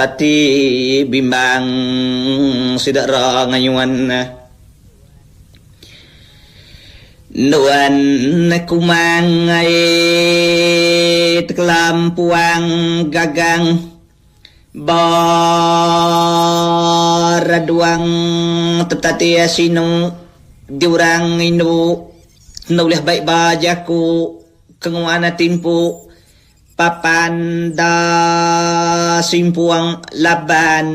tati bimbang sidara ngayuan na Nuan kumang ay teklampuang gagang. Baraduang tetati sino diurang inu nulis baik bajaku kenguana timpu. Papanda simpuang laban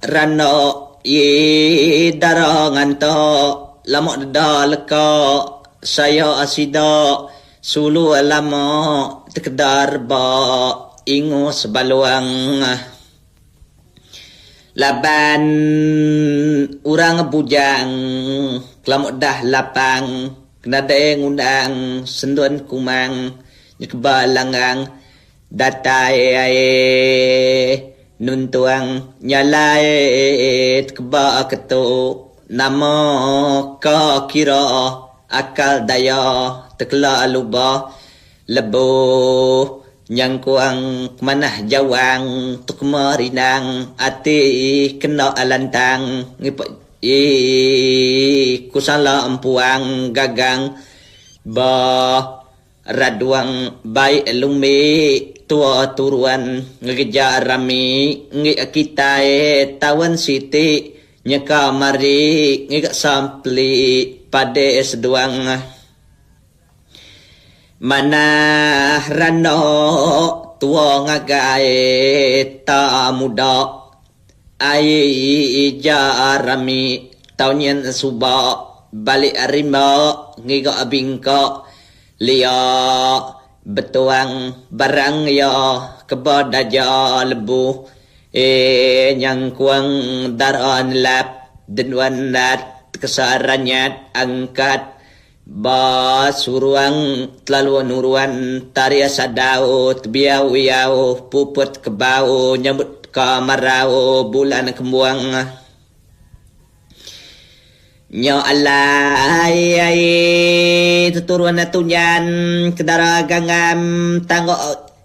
rano ye darangan to lamok da leka saya asida sulu lama tekedar ba ingo sebaluang. Laban urang bujang kelamuk dah lapang kena daeng undang senduan kumang nyekbalangang datai ai nuntuang nyalai keba ketu nama ka kira akal daya tekla luba lebo yang kuang manah jawang tuk marinang ati kena alantang ngip i kusala empuang gagang ba raduang baik lumi tua turuan ngeja rami ngi kita tawan siti nyeka mari ngi sampli pada seduang. Mana rano tua ngagai ta muda ai jarami taunyan suba balik arima ngiga abingka lia betuang barang ya kebadaja lebu yang kuang daran lap denwan nat kesaranyat angkat. Ba suruang telalu nuruan taria sadaut biau iau puput kebau nyambut kamarau bulan kembuang. Nyo alay ay tuturuan tunyan kedaragangam tanggo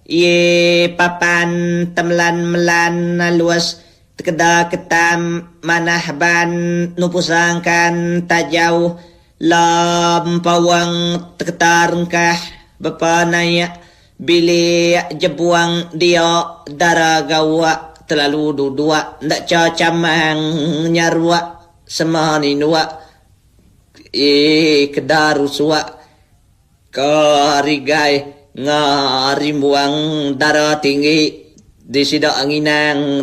ye papan tamlan melan luas tekeda ketam manahban nupusangkan tajau lam pawang teketarengkah bapa naya bili jebuang dia daragawa terlalu dudua ndak cacamang nyarwa semani nuwa e kedaru suwa karigai ngarimbuang darah tinggi di sida anginang